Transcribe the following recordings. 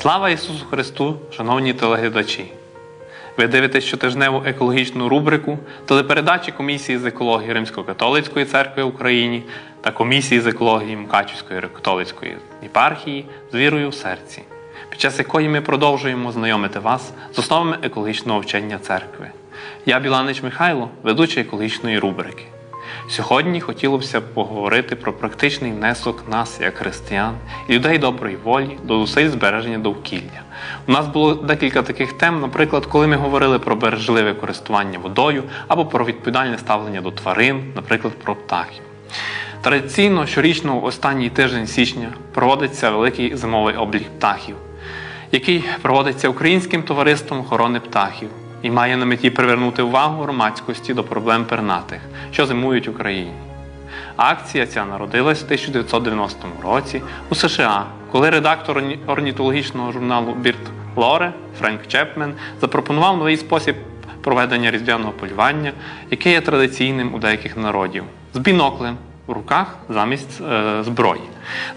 Слава Ісусу Христу, шановні телеглядачі! Ви дивитесь щотижневу екологічну рубрику телепередачі Комісії з екології Римсько-католицької церкви в Україні та Комісії з екології Мукачівської католицької єпархії з вірою в серці, під час якої ми продовжуємо знайомити вас з основами екологічного вчення церкви. Я Біланич Михайло, ведучий екологічної рубрики. Сьогодні хотілося б поговорити про практичний внесок нас, як християн і людей доброї волі до зусиль збереження довкілля. У нас було декілька таких тем, наприклад, коли ми говорили про бережливе користування водою або про відповідальне ставлення до тварин, наприклад, про птахів. Традиційно щорічно в останній тиждень січня проводиться великий зимовий облік птахів, який проводиться Українським товариством охорони птахів і має на меті привернути увагу громадськості до проблем пернатих, що зимують в Україні. Акція ця народилась в 1990 році у США, коли редактор орнітологічного журналу Бірт Лоре Френк Чепмен запропонував новий спосіб проведення різдвяного полювання, який є традиційним у деяких народів, з біноклем в руках замість е, зброї.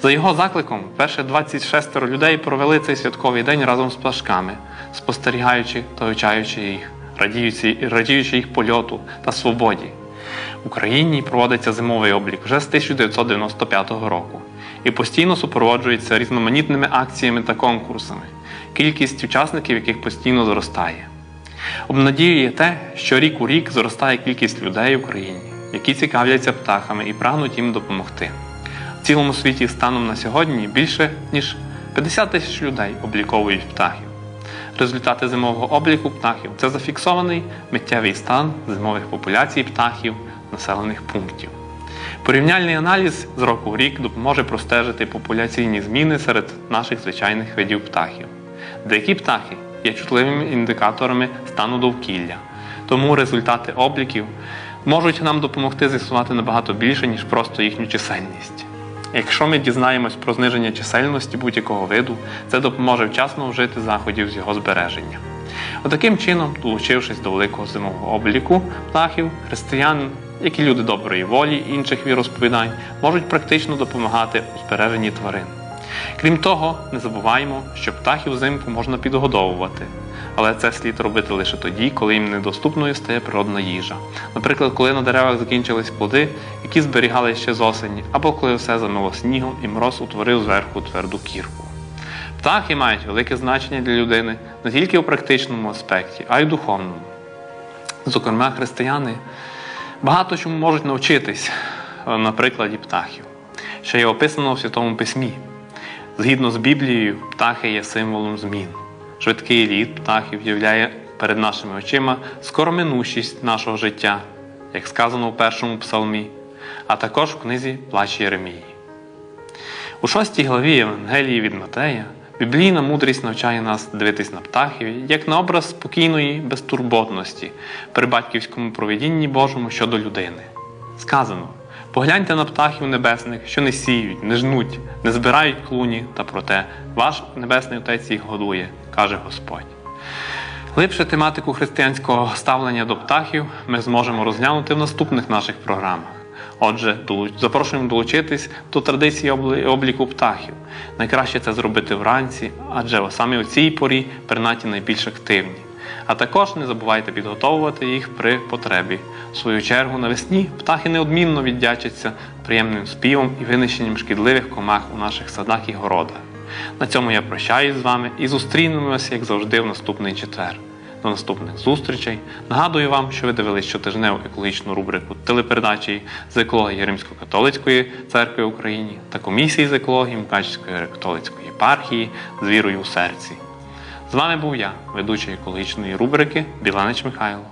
За його закликом, перше 26 людей провели цей святковий день разом з пташками, спостерігаючи та вивчаючи їх, радіючи, радіючи їх польоту та свободі. В Україні проводиться зимовий облік вже з 1995 року і постійно супроводжується різноманітними акціями та конкурсами, кількість учасників яких постійно зростає. Обнадіює те, що рік у рік зростає кількість людей в Україні, які цікавляться птахами і прагнуть їм допомогти. В цілому світі станом на сьогодні більше ніж 50 тисяч людей обліковують птахів. Результати зимового обліку птахів це зафіксований миттєвий стан зимових популяцій птахів населених пунктів. Порівняльний аналіз з року в рік допоможе простежити популяційні зміни серед наших звичайних видів птахів. Деякі птахи є чутливими індикаторами стану довкілля, тому результати обліків можуть нам допомогти з'ясувати набагато більше, ніж просто їхню чисельність. Якщо ми дізнаємось про зниження чисельності будь-якого виду, це допоможе вчасно вжити заходів з його збереження. Отаким чином, долучившись до великого зимового обліку птахів, християни, як і люди доброї волі і інших віросповідань, можуть практично допомагати у збереженні тварин. Крім того, не забуваємо, що птахів взимку можна підгодовувати, але це слід робити лише тоді, коли їм недоступною стає природна їжа. Наприклад, коли на деревах закінчились плоди, які зберігали ще з осені, або коли все замило снігом і мороз утворив зверху тверду кірку. Птахи мають велике значення для людини не тільки у практичному аспекті, а й духовному. Зокрема, християни багато чому можуть навчитись е, на прикладі птахів, що є описано в Святому Письмі. Згідно з Біблією, птахи є символом змін. Швидкий літ птахів являє перед нашими очима скороминущість нашого життя, як сказано в першому псалмі, а також в книзі Плач Єремії. У шостій главі Євангелії від Матея біблійна мудрість навчає нас дивитись на птахів як на образ спокійної безтурботності при батьківському проведінні Божому щодо людини. Сказано: погляньте на птахів небесних, що не сіють, не жнуть, не збирають клуні, та проте ваш небесний Отець їх годує, каже Господь. Глибше тематику християнського ставлення до птахів ми зможемо розглянути в наступних наших програмах. Отже, запрошуємо долучитись до традиції обліку птахів. Найкраще це зробити вранці, адже саме у цій порі пернаті найбільш активні. А також не забувайте підготовувати їх при потребі. В свою чергу навесні птахи неодмінно віддячаться приємним співом і винищенням шкідливих комах у наших садах і городах. На цьому я прощаюсь з вами і зустрінемося, як завжди, в наступний четвер. До наступних зустрічей. Нагадую вам, що ви дивились щотижневу екологічну рубрику телепередачі з екології Римсько-католицької церкви в Україні та комісії з екології Мукачівської католицької єпархії з вірою у серці. З вами був я, ведучий екологічної рубрики Біланич Михайло.